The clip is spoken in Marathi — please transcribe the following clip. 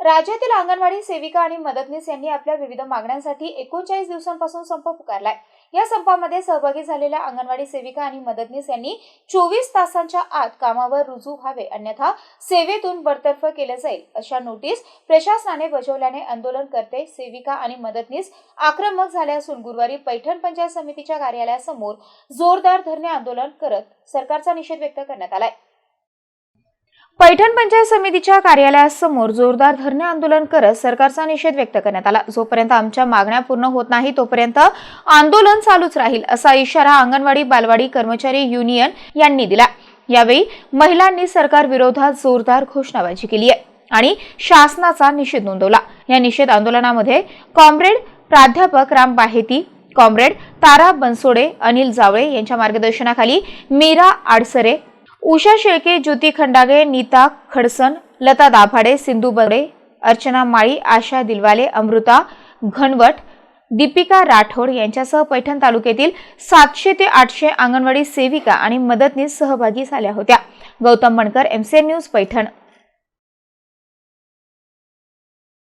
राज्यातील अंगणवाडी सेविका आणि मदतनीस यांनी आपल्या विविध मागण्यांसाठी एकोणचाळीस दिवसांपासून संप पुकारलाय. या संपामध्ये सहभागी झालेल्या अंगणवाडी सेविका आणि मदतनीस यांनी चोवीस तासांच्या आत कामावर रुजू व्हावे अन्यथा सेवेतून बडतर्फ केले जाईल अशा नोटीस प्रशासनाने बजावल्याने आंदोलनकर्ते सेविका आणि मदतनीस आक्रमक झाले असून गुरुवारी पैठण पंचायत समितीच्या कार्यालयासमोर जोरदार धरणे आंदोलन करत सरकारचा निषेध व्यक्त करण्यात आलाय. पैठण पंचायत समितीच्या कार्यालयासमोर जोरदार धरणे आंदोलन करत सरकारचा निषेध व्यक्त करण्यात आला. जोपर्यंत आमच्या मागण्या पूर्ण होत नाही तोपर्यंत आंदोलन चालूच राहील असा इशारा अंगणवाडी बालवाडी कर्मचारी युनियन यांनी दिला. यावेळी महिलांनी सरकार विरोधात जोरदार घोषणाबाजी केली आहे आणि शासनाचा निषेध नोंदवला. या निषेध आंदोलनामध्ये कॉम्रेड प्राध्यापक राम बाहेती कॉम्रेड तारा बनसोडे अनिल जावळे यांच्या मार्गदर्शनाखाली मीरा आडसरे उषा शेळके ज्योती खंडागे नीता खडसन लता दाभाडे सिंधू बरे अर्चना माळी आशा दिलवाले अमृता घनवट दीपिका राठोड यांच्यासह पैठण तालुक्यातील सातशे ते आठशे अंगणवाडी सेविका आणि मदतनीस सहभागी झाल्या होत्या. Gautam Mankar MCN news Paithan.